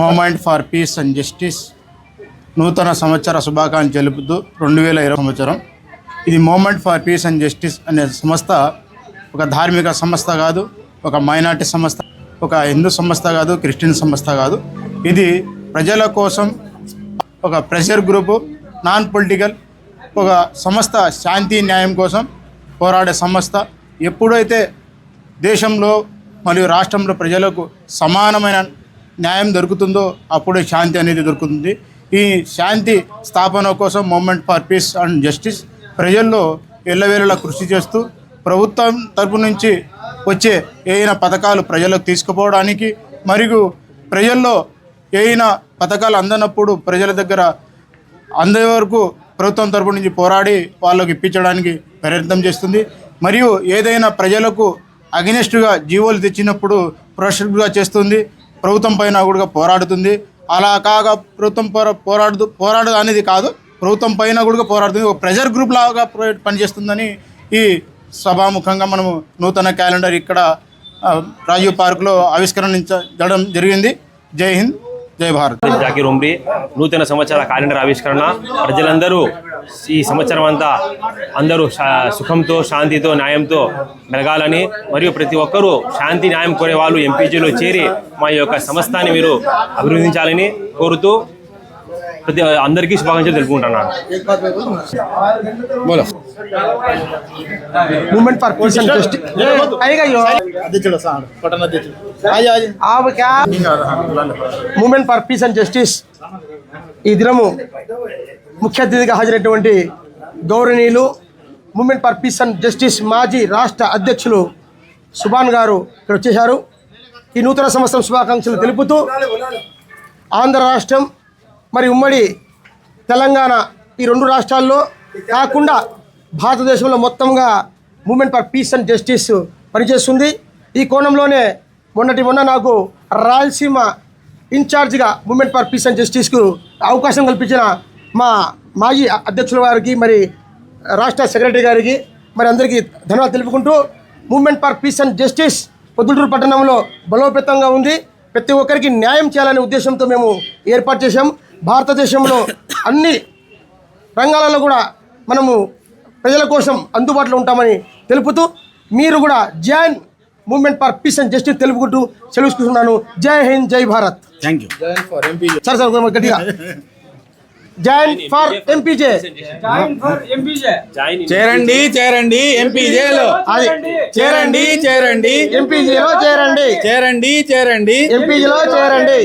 Moment for peace and justice నూతన సంవత్సర శుభాకాంక్షలు తెలుపుతూ రెండు వేల ఇరవై సంవత్సరం. ఇది moment for peace and justice అనే సంస్థ ఒక ధార్మిక సంస్థ కాదు ఒక మైనార్టీ సంస్థ ఒక హిందూ సంస్థ కాదు క్రిస్టియన్ సంస్థ కాదు. ఇది ప్రజల కోసం ఒక ప్రెషర్ గ్రూపు నాన్ పొలిటికల్ ఒక సంస్థ శాంతి న్యాయం కోసం పోరాడే సంస్థ. ఎప్పుడైతే దేశంలో మరియు రాష్ట్రంలో ప్రజలకు సమానమైన న్యాయం దొరుకుతుందో అప్పుడే శాంతి అనేది దొరుకుతుంది. ఈ శాంతి స్థాపన కోసం moment for peace and justice ప్రజల్లో ఎల్లవేళలా కృషి చేస్తూ ప్రభుత్వం తరపు నుంచి వచ్చే ఏదైనా పథకాలు ప్రజలకు తీసుకుపోవడానికి మరియు ప్రజల్లో ఏదైనా పథకాలు అందనప్పుడు ప్రజల దగ్గర అందే వరకు ప్రభుత్వం తరపు నుంచి పోరాడి వాళ్ళకి ఇప్పించడానికి ప్రయత్నం చేస్తుంది. మరియు ఏదైనా ప్రజలకు అగెనిస్ట్గా జీవోలు తెచ్చినప్పుడు ప్రొషర్గా చేస్తుంది ప్రభుత్వం పైన కూడా పోరాడుతుంది. అలా కాగా ప్రభుత్వం పోరా పోరాడుతూ పోరాడు అనేది కాదు ప్రభుత్వం పైన కూడా పోరాడుతుంది. ఒక ప్రెజర్ గ్రూప్ లాగా పనిచేస్తుందని ఈ సభాముఖంగా మనము నూతన క్యాలెండర్ ఇక్కడ రాజీవ్ పార్క్లో ఆవిష్కరించడం జరిగింది. జై హింద్ జై భారత్. జాకీర్ ఉమ్రీ నూతన సంవత్సర క్యాలెండర్ ఆవిష్కరణ. ప్రజలందరూ ఈ సంవత్సరం అంతా అందరూ సుఖంతో శాంతితో న్యాయంతో మెలగాలని మరియు ప్రతి ఒక్కరూ శాంతి న్యాయం కోరే వాళ్ళు ఎంపీజీలో చేరి మా యొక్క సంస్థాన్ని మీరు అభివృద్ధించాలని కోరుతూ ప్రతి అందరికీ శుభాకాంక్షలు తెలుపుకుంటున్నాను. Moment for position moment for peace and justice ఈ దినము ముఖ్య అతిథిగా హాజరైనటువంటి గౌరవనీయులు moment for peace and justice మాజీ రాష్ట్ర అధ్యక్షులు సుభాన్ గారు ఇక్కడ వచ్చేశారు. ఈ నూతన సంవత్సరం శుభాకాంక్షలు తెలుపుతూ ఆంధ్ర రాష్ట్రం మరి ఉమ్మడి తెలంగాణ ఈ రెండు రాష్ట్రాల్లో కాకుండా భారతదేశంలో మొత్తంగా moment for peace and justice పనిచేస్తుంది. ఈ కోణంలోనే మొన్నటి మొన్న నాకు రాయలసీమ ఇన్ఛార్జిగా మూమెంట్ ఫర్ పీస్ అండ్ జస్టిస్కు అవకాశం కల్పించిన మా మాజీ అధ్యక్షుల వారికి మరి రాష్ట్ర సెక్రటరీ గారికి మరి అందరికీ ధన్యవాదాలు తెలుపుకుంటూ moment for peace and justice Proddatur పట్టణంలో బలోపేతంగా ఉంది. ప్రతి ఒక్కరికి న్యాయం చేయాలనే ఉద్దేశంతో మేము ఏర్పాటు చేశాం. భారతదేశంలో అన్ని రంగాలలో కూడా మనము ప్రజల కోసం అందుబాటులో ఉంటామని తెలుపుతూ మీరు కూడా join movement for peace and justice తెలుపుకుంటూ సెలవుకుంటున్నాను జై హింద్ జై Bharat. Thank you sir sir గట్టిగా. Join for MPJ. చేరండి చేరండి ఎంపీజేలో. అది చేరండి. చేరండి ఎంపీజీలో చేరండి. చేరండి. చేరండి. ఎంపీజీలో చేరండి.